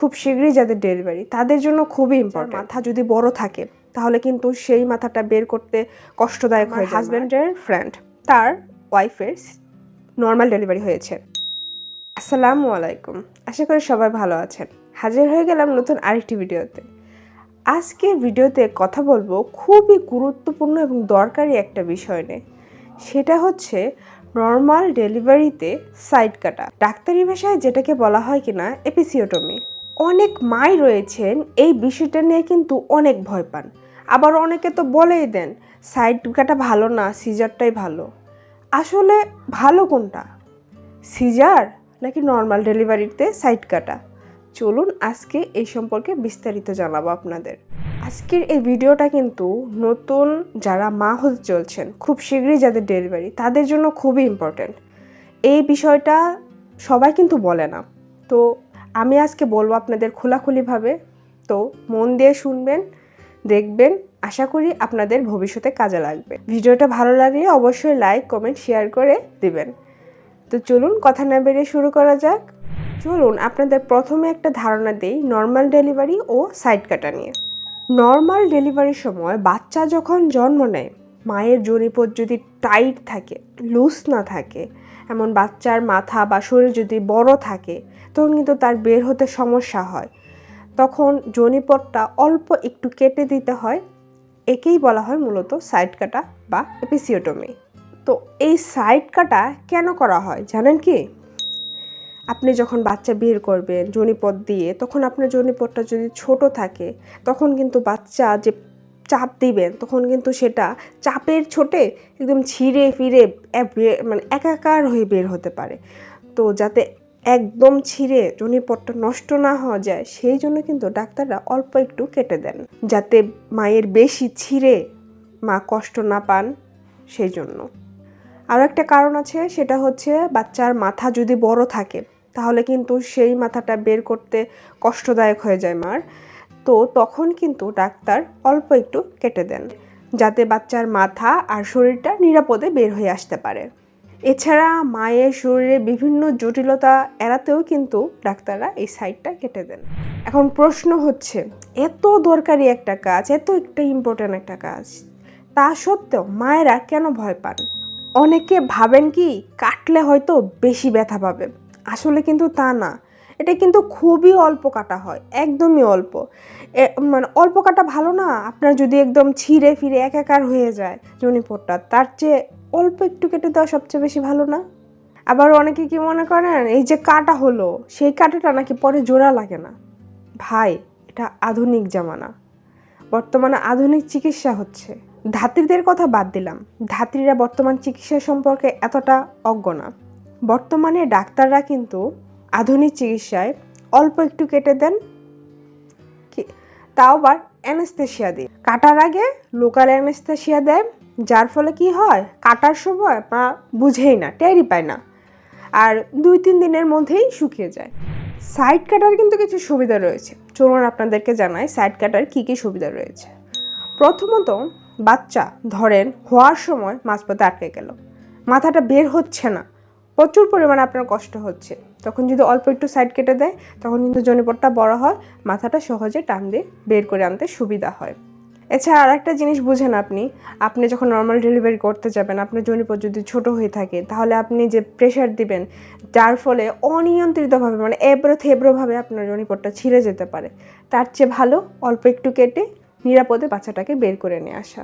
খুব শীঘ্রই যাদের ডেলিভারি তাদের জন্য খুবই ইম্পর্টেন্ট মাথা যদি বড় থাকে তাহলে কিন্তু সেই মাথাটা বের করতে কষ্টদায়ক হয় হাজব্যান্ডের ফ্রেন্ড তার ওয়াইফের নর্মাল ডেলিভারি হয়েছে। আসসালামু আলাইকুম। আশা করি সবাই ভালো আছেন। হাজির হয়ে গেলাম নতুন আরেকটি ভিডিওতে। আজকের ভিডিওতে কথা বলব খুবই গুরুত্বপূর্ণ এবং দরকারি একটা বিষয় নিয়ে। সেটা হচ্ছে নর্মাল ডেলিভারিতে সাইড কাটা। ডাক্তারি ভাষায় যেটাকে বলা হয় কিনা এপিসিওটমি। অনেক মাই রয়েছেন, এই বিষয়টা নিয়ে কিন্তু অনেক ভয় পান। আবার অনেকে তো বলেই দেন, সাইড কাটা ভালো না, সিজারটাই ভালো। আসলে ভালো কোনটা? সিজার নাকি নর্মাল ডেলিভারিতে সাইড কাটা? চলুন আজকে এই সম্পর্কে বিস্তারিত জানাব আপনাদের। আজকের এই ভিডিওটা কিন্তু নতুন যারা মা হতে চলছেন, খুব শীঘ্রই যাদের ডেলিভারি, তাদের জন্য খুবই ইম্পর্ট্যান্ট এই বিষয়টা সবাই কিন্তু বলে না। তো আমি আজকে বলব আপনাদের খোলাখুলিভাবে। তো মন দিয়ে শুনবেন, দেখবেন, আশা করি আপনাদের ভবিষ্যতে কাজে লাগবে। ভিডিওটা ভালো লাগলে অবশ্যই লাইক কমেন্ট শেয়ার করে দিবেন। তো চলুন কথা না বেরিয়ে শুরু করা যাক। চলুন আপনাদের প্রথমে একটা ধারণা দেই নর্মাল ডেলিভারি ও সাইড কাটা নিয়ে। নর্মাল ডেলিভারির সময় বাচ্চা যখন জন্ম নেয়, মায়ের জরিপদ যদি টাইট থাকে লুজ না থাকে এমন বাচ্চার মাথা বা শরীর যদি বড় থাকে, তখন কিন্তু তার বের হতে সমস্যা হয়। তখন জনিপটটা অল্প একটু কেটে দিতে হয়। একেই বলা হয় মূলত সাইড কাটা বা এপিসিওটমি। তো এই সাইড কাটা কেন করা হয়, জানেন কি? আপনি যখন বাচ্চা বের করবেন জনিপদ দিয়ে, তখন আপনার জনিপদটা যদি ছোট থাকে, তখন কিন্তু বাচ্চা যে চাপ দিবেন, তখন কিন্তু সেটা চাপের ছোটে একদম ছিঁড়ে ফিরে মানে একাকার হয়ে বের হতে পারে। তো যাতে একদম ছিঁড়ে জনিপটটা নষ্ট না হওয়া যায়, সেই জন্য কিন্তু ডাক্তাররা অল্প একটু কেটে দেন। যাতে মায়ের বেশি ছিঁড়ে মা কষ্ট না পান, সেই জন্য। আরও একটা কারণ আছে, সেটা হচ্ছে বাচ্চার মাথা যদি বড় থাকে, তাহলে কিন্তু সেই মাথাটা বের করতে কষ্টদায়ক হয়ে যায় মার। তো তখন কিন্তু ডাক্তার অল্প একটু কেটে দেন, যাতে বাচ্চার মাথা আর শরীরটা নিরাপদে বের হয়ে আসতে পারে। এছাড়া মায়ের শরীরে বিভিন্ন জটিলতা এড়াতেও কিন্তু ডাক্তাররা এই সাইডটা কেটে দেন। এখন প্রশ্ন হচ্ছে, এত দরকারি একটা কাজ, এত একটা ইম্পর্ট্যান্ট একটা কাজ, তা সত্ত্বেও মায়েরা কেন ভয় পান? অনেকে ভাবেন কি, কাটলে হয়তো বেশি ব্যথা পাবে। আসলে কিন্তু তা না। এটা কিন্তু খুবই অল্প কাটা হয়, একদমই অল্প। মানে অল্প কাটা ভালো না? আপনার যদি একদম ছিঁড়ে ফিরে একাকার হয়ে যায় জনিপটটা তার চেয়ে অল্প একটু কেটে দেওয়া সবচেয়ে বেশি ভালো না? আবার অনেকে কি মনে করেন, এই যে কাটা হলো, সেই কাটাটা নাকি পরে জোড়া লাগে না? ভাই, এটা আধুনিক জামানা। বর্তমানে আধুনিক চিকিৎসা হচ্ছে। ধাত্রীদের কথা বাদ দিলাম। ধাত্রীরা বর্তমান চিকিৎসা সম্পর্কে এতটা অজ্ঞ না। বর্তমানে ডাক্তাররা কিন্তু আধুনিক চিকিৎসায় অল্প একটু কেটে দেন। কি তাও আবার অ্যানেস্থেশিয়া দিয়ে। কাটার আগে লোকাল অ্যানেস্থেশিয়া দেয়, যার ফলে কি হয়, কাটার সময় মা বুঝেই না, টেরই পায় না। আর দুই তিন দিনের মধ্যেই শুকিয়ে যায়। সাইড কাটার কিন্তু কিছু সুবিধা রয়েছে। চলুন আপনাদেরকে জানাই সাইড কাটার কী কী সুবিধা রয়েছে। প্রথমত, বাচ্চা ধরেন, হওয়ার সময় মাঝপথে আটকে গেল। মাথাটা বের হচ্ছে না। প্রচুর পরিমাণে আপনার কষ্ট হচ্ছে। তখন যদি অল্প একটু সাইড কেটে দেয়, তখন কিন্তু জনিপটটা বড় হয়, মাথাটা সহজে টান দিয়ে বের করে আনতে সুবিধা হয়। এছাড়া আর একটা জিনিস বুঝেন আপনি আপনি যখন নর্মাল ডেলিভারি করতে যাবেন, আপনার জনিপট যদি ছোট হয়ে থাকে, তাহলে আপনি যে প্রেশার দিবেন, যার ফলে অনিয়ন্ত্রিতভাবে মানে এবড়ো থেবড়োভাবে আপনার জনিপটটা ছিঁড়ে যেতে পারে। তার চেয়ে ভালো অল্প একটু কেটে নিরাপদে বাচ্চাটাকে বের করে নিয়ে আসা।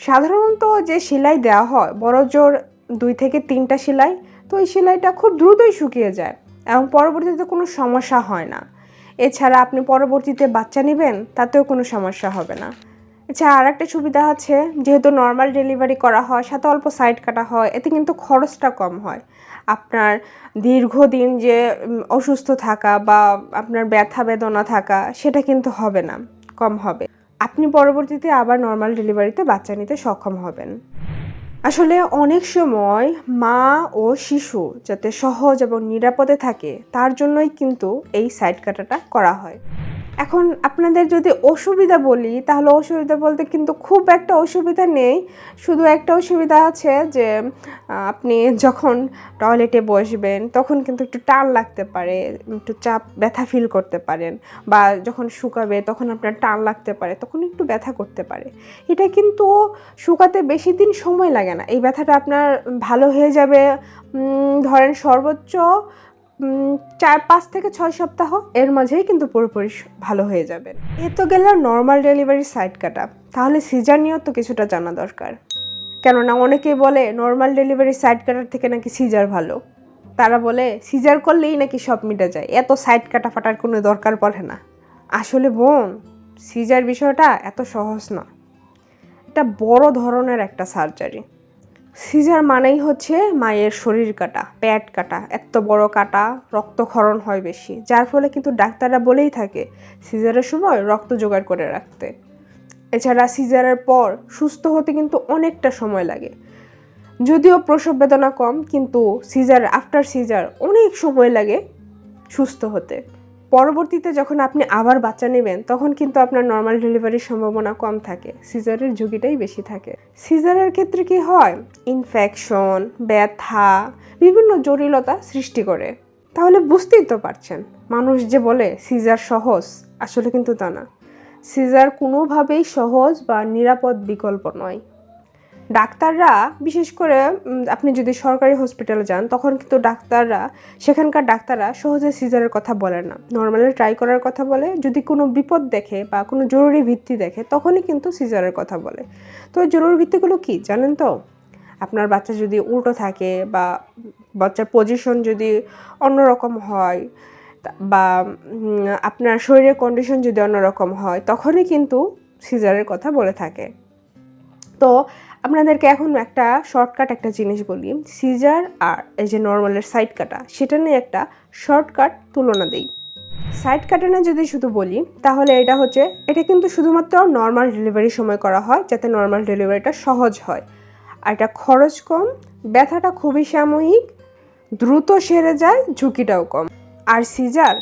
সাধারণত যে সেলাই দেওয়া হয়, বড় জোর দুই থেকে তিনটা সেলাই তো এই সেলাইটা খুব দ্রুতই শুকিয়ে যায় এবং পরবর্তীতে কোনো সমস্যা হয় না। এছাড়া আপনি পরবর্তীতে বাচ্চা নেবেন, তাতেও কোনো সমস্যা হবে না। এছাড়া আর একটা সুবিধা আছে, যেহেতু নর্মাল ডেলিভারি করা হয়, সাথে অল্প সাইড কাটা হয়, এতে কিন্তু খরচটা কম হয়। আপনার দীর্ঘদিন যে অসুস্থ থাকা বা আপনার ব্যথা বেদনা থাকা, সেটা কিন্তু হবে না, কম হবে। আপনি পরবর্তীতে আবার নর্মাল ডেলিভারিতে বাচ্চা নিতে সক্ষম হবেন। আসলে অনেক সময় মা ও শিশু যাতে সহজ এবং নিরাপদে থাকে, তার জন্যই কিন্তু এই সাইড কাটাটা করা হয়। এখন আপনাদের যদি অসুবিধা বলি, তাহলে অসুবিধা বলতে কিন্তু খুব একটা অসুবিধা নেই। শুধু একটা অসুবিধা আছে যে আপনি যখন টয়লেটে বসবেন, তখন কিন্তু একটু টান লাগতে পারে, একটু চাপ, ব্যথা ফিল করতে পারেন। বা যখন শুকাবে, তখন আপনার টান লাগতে পারে, তখন একটু ব্যথা করতে পারে। এটা কিন্তু শুকাতে বেশি দিন সময় লাগে না। এই ব্যথাটা আপনার ভালো হয়ে যাবে। ধরেন সর্বোচ্চ চার, পাঁচ থেকে ছয় সপ্তাহ এর মাঝেই কিন্তু পুরোপুরি ভালো হয়ে যাবে। এ তো গেল নর্মাল ডেলিভারি সাইড কাটা। তাহলে সিজার নিয়েও তো কিছুটা জানা দরকার। কেননা অনেকেই বলে নর্মাল ডেলিভারি সাইড কাটার থেকে নাকি সিজার ভালো। তারা বলে সিজার করলেই নাকি সব মিটে যায়। এত সাইড কাটা ফাটার কোনো দরকার পড়ে না। আসলে বোন, সিজার বিষয়টা এত সহজ না এটা বড় ধরনের একটা সার্জারি সিজার মানেই হচ্ছে মায়ের শরীর কাটা, পেট কাটা এত বড় কাটা, রক্তক্ষরণ হয় বেশি, যার ফলে কিন্তু ডাক্তাররা বলেই থাকে সিজারের সময় রক্ত জোগাড় করে রাখতে। এছাড়া সিজারের পর সুস্থ হতে কিন্তু অনেকটা সময় লাগে। যদিও প্রসব বেদনা কম, কিন্তু সিজার, আফটার সিজার অনেক সময় লাগে সুস্থ হতে। পরবর্তীতে যখন আপনি আবার বাচ্চা নেবেন, তখন কিন্তু আপনার নর্মাল ডেলিভারির সম্ভাবনা কম থাকে। সিজারের ঝুঁকিটাই বেশি থাকে। সিজারের ক্ষেত্রে কি হয়? ইনফেকশন ব্যথা, বিভিন্ন জটিলতা সৃষ্টি করে। তাহলে বুঝতেই তো পারছেন, মানুষ যে বলে সিজার সহজ, আসলে কিন্তু তা না। সিজার কোনোভাবেই সহজ বা নিরাপদ বিকল্প নয়। ডাক্তাররা, বিশেষ করে আপনি যদি সরকারি হসপিটালে যান, তখন কিন্তু ডাক্তাররা, সেখানকার ডাক্তাররা সহজে সিজারের কথা বলে না। নর্মালি ট্রাই করার কথা বলে। যদি কোনো বিপদ দেখে বা কোনো জরুরি ভিত্তি দেখে, তখনই কিন্তু সিজারের কথা বলে। তো জরুরি ভিত্তিগুলো কি, জানেন তো? আপনার বাচ্চা যদি উল্টো থাকে বা বাচ্চার পজিশন যদি অন্যরকম হয় বা আপনার শরীরের কন্ডিশন যদি অন্যরকম হয়, তখনই কিন্তু সিজারের কথা বলে থাকে। তো আপনাদেরকে এখন একটা শর্টকাট একটা জিনিস বলি। সিজার আর এই যে নর্মালের সাইড কাটা সেটা নিয়ে একটা শর্টকাট তুলনা দিই। সাইড কাটানো যদি শুধু বলি, তাহলে এটা হচ্ছে, এটা কিন্তু শুধুমাত্র নর্মাল ডেলিভারির সময় করা হয়, যাতে নর্মাল ডেলিভারিটা সহজ হয়। আর এটা খরচ কম, ব্যথাটা খুবই সাময়িক, দ্রুত সেরে যায়, ঝুঁকিটাও কম। আর সিজার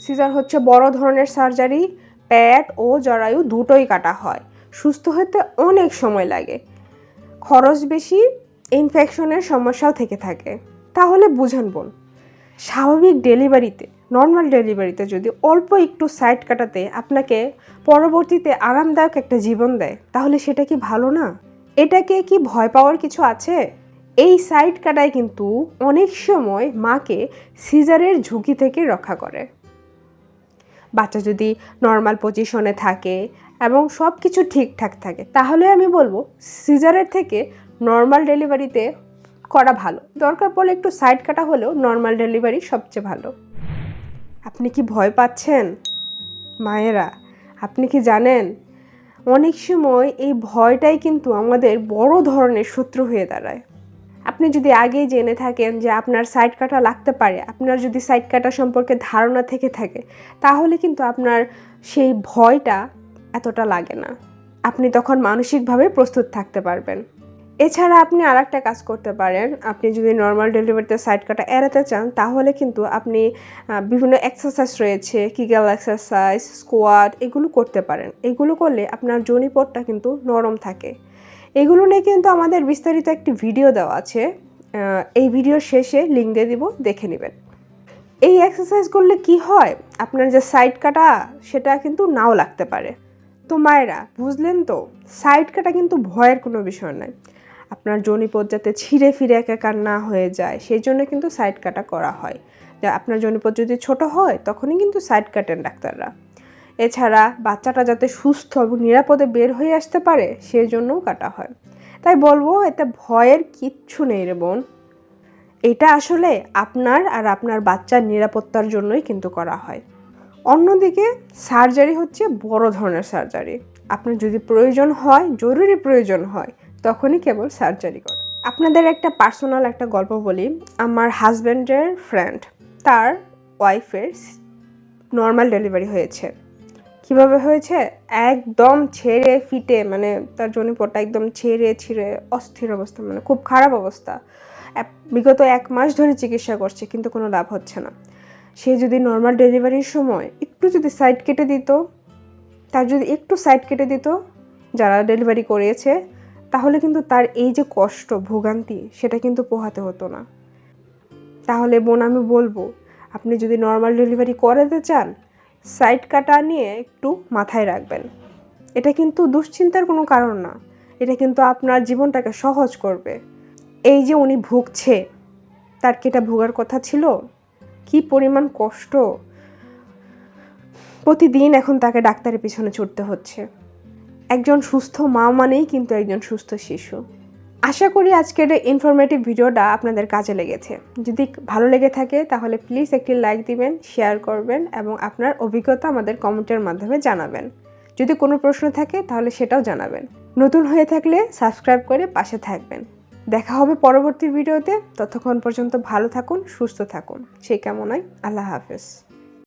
সিজার হচ্ছে বড় ধরনের সার্জারি প্যাট ও জরায়ু দুটোই কাটা হয়। সুস্থ হতে অনেক সময় লাগে। খরচ বেশি ইনফেকশনের সমস্যাও থেকে থাকে। তাহলে বুঝান বোন, স্বাভাবিক ডেলিভারিতে নর্মাল ডেলিভারিতে যদি অল্প একটু সাইড কাটাতে আপনাকে পরবর্তীতে আরামদায়ক একটা জীবন দেয়, তাহলে সেটা কি ভালো না? এটাকে কি ভয় পাওয়ার কিছু আছে? এই সাইড কাটায় কিন্তু অনেক সময় মাকে সিজারের ঝুঁকি থেকে রক্ষা করে। বাচ্চা যদি নর্মাল পজিশনে থাকে এবং সব কিছু ঠিকঠাক থাকে। তাহলে আমি বলব, সিজারের থেকে নর্মাল ডেলিভারিতে করা ভালো। দরকার পড়লে একটু সাইড কাটা হলেও নর্মাল ডেলিভারি সবচেয়ে ভালো। আপনি কি ভয় পাচ্ছেন? মায়েরা, আপনি কি জানেন? অনেক সময় এই ভয়টাই কিন্তু আমাদের বড় ধরনের শত্রু হয়ে দাঁড়ায়। আপনি যদি আগেই জেনে থাকেন যে আপনার সাইড কাটা লাগতে পারে, আপনার যদি সাইড কাটা সম্পর্কে ধারণা থেকে থাকে, তাহলে কিন্তু আপনার সেই ভয়টা এতটা লাগে না। আপনি তখন মানসিকভাবে প্রস্তুত থাকতে পারবেন। এছাড়া আপনি আর একটা কাজ করতে পারেন। আপনি যদি নর্মাল ডেলিভারিতে সাইড কাটা এড়াতে চান, তাহলে কিন্তু আপনি বিভিন্ন এক্সারসাইজ রয়েছে কিগাল এক্সারসাইজ স্কোয়াড এগুলো করতে পারেন। এগুলো করলে আপনার জনিপটটা কিন্তু নরম থাকে। এগুলো নিয়ে কিন্তু আমাদের বিস্তারিত একটি ভিডিও দেওয়া আছে। এই ভিডিওর শেষে লিঙ্ক দিয়ে দিব, দেখে নেবেন। এই এক্সারসাইজ করলে কি হয়? আপনার যে সাইড কাটা সেটা কিন্তু নাও লাগতে পারে। তো মায়েরা, বুঝলেন তো সাইড কাটা কিন্তু ভয়ের কোনো বিষয় নয়। আপনার জনিপদ যাতে ছিঁড়ে ফিরে একাকার না হয়ে যায়, সেই জন্য কিন্তু সাইড কাটা করা হয়। যা আপনার জনিপদ যদি ছোট হয়, তখনই কিন্তু সাইড কাটেন ডাক্তাররা। এছাড়া বাচ্চাটা যাতে সুস্থ এবং নিরাপদে বের হয়ে আসতে পারে, সেই জন্যও কাটা হয়। তাই বলব, এতে ভয়ের কিচ্ছু নেই রে বোন। এটা আসলে আপনার আর আপনার বাচ্চার নিরাপত্তার জন্যই কিন্তু করা হয়। অন্যদিকে সার্জারি হচ্ছে বড় ধরনের সার্জারি। আপনার যদি প্রয়োজন হয়, জরুরি প্রয়োজন হয়, তখনই কেবল সার্জারি করা। আপনাদের একটা পার্সোনাল একটা গল্প বলি। আমার হাজব্যান্ডের ফ্রেন্ড তার ওয়াইফের নর্মাল ডেলিভারি হয়েছে। কীভাবে হয়েছে? একদম ছেড়ে ফিটে মানে তার জনিপটটা একদম ছেড়ে ছিঁড়ে অস্থির অবস্থা মানে খুব খারাপ অবস্থা। বিগত এক মাস ধরে চিকিৎসা করছে, কিন্তু কোনো লাভ হচ্ছে না। সে যদি নর্মাল ডেলিভারির সময় একটু যদি সাইড কেটে দিত, তার যদি একটু সাইড কেটে দিত, যারা ডেলিভারি করিয়েছে তাহলে কিন্তু তার এই যে কষ্ট, ভোগান্তি, সেটা কিন্তু পোহাতে হতো না। তাহলে বোন, আমি বলব, আপনি যদি নর্মাল ডেলিভারি করাতে চান সাইড কাটা নিয়ে একটু মাথায় রাখবেন। এটা কিন্তু দুশ্চিন্তার কোনো কারণ না। এটা কিন্তু আপনার জীবনটাকে সহজ করবে। এই যে উনি ভুগছে, তার কি এটা ভোগার কথা ছিল? কি পরিমাণ কষ্ট? প্রতিদিন এখন তাকে ডাক্তারের পিছনে ছুটতে হচ্ছে। একজন সুস্থ মা মানেই কিন্তু একজন সুস্থ শিশু। আশা করি আজকের ইনফরমেটিভ ভিডিওটা আপনাদের কাজে লেগেছে। যদি ভালো লেগে থাকে, তাহলে প্লিজ একটি লাইক দিবেন শেয়ার করবেন এবং আপনার অভিজ্ঞতা আমাদের কমেন্টের মাধ্যমে জানাবেন। যদি কোনো প্রশ্ন থাকে, তাহলে সেটাও জানাবেন। নতুন হয়ে থাকলে সাবস্ক্রাইব করে পাশে থাকবেন। দেখা হবে পরবর্তী ভিডিওতে। ততক্ষণ পর্যন্ত ভালো থাকুন সুস্থ থাকুন। সেই কামনায় আল্লাহ হাফেজ।